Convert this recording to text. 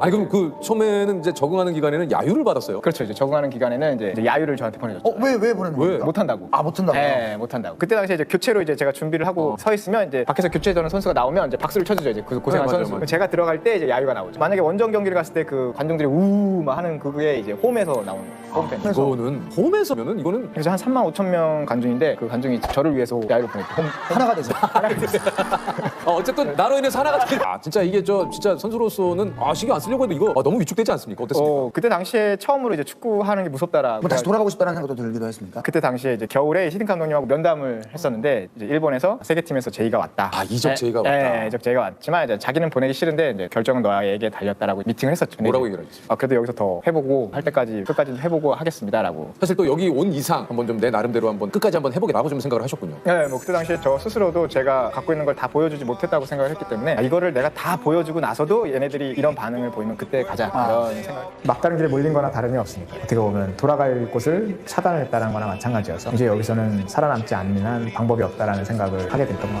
아니 그럼 그 처음에는 이제 적응하는 기간에는 야유를 받았어요. 그렇죠. 이제 적응하는 기간에는 이제, 이제 야유를 저한테 보내줬죠. 어, 왜, 왜 보내는 왜? 겁니까? 못한다고. 아, 못한다고요? 네, 못한다고. 그때 당시에 이제 교체로 이제 제가 준비를 하고 서 있으면 이제 밖에서 교체되는 선수가 나오면 이제 박수를 쳐주죠. 이제 그 고생한 네, 맞아요, 선수. 맞아요. 제가 들어갈 때 이제 야유가 나오죠. 만약에 원정 경기를 갔을 때 그 관중들이 우막 하는 그게 이제 홈에서 나오는 홈팬. 이거는 홈에서면은 이거는 그래서 한 3만 5천 명 관중인데 그 관중이 저를 위해서 야유를 보냈죠. 홈. 하나가 되죠. 어, 어쨌든 나로 인해서 하나가 되- 아 진짜 이게 저 진짜 선수로서는 아 신경 안 쓰 려고 해도 이거 아, 너무 위축되지 않습니까? 어땠습니까? 어, 그때 당시에 처음으로 이제 축구하는 게 무섭다라고. 뭐 다시 돌아가고 싶다는 생각도 들기도 했습니까? 그때 당시에 이제 겨울에 히딩 감독님하고 면담을 했었는데 이제 일본에서 세계 팀에서 제의가 왔다. 아, 이적 네, 제의가 왔다. 네, 이적 제의가 왔지만 이제 자기는 보내기 싫은데 이제 결정은 너에게 달렸다라고 미팅을 했었죠. 근데 뭐라고 이제, 얘기를 했지? 아, 그래도 여기서 더 해보고 할 때까지 끝까지 해보고 하겠습니다라고. 사실 또 여기 온 이상 한번 좀 내 나름대로 한번 끝까지 한번 해보겠다고 좀 생각을 하셨군요. 네, 뭐 그때 당시에 저 스스로도 제가 갖고 있는 걸 다 보여주지 못했다고 생각을 했기 때문에 아, 이거를 내가 다 보여주고 나서도 얘네들이 이런 반응을 보이면 그때 가자 이런 생각. 막다른 길에 몰린 거나 다름이 없습니다. 어떻게 보면 돌아갈 곳을 차단을 했다는 거나 마찬가지여서 이제 여기서는 살아남지 않는 한 방법이 없다라는 생각을 하게 됐던 것 같아요.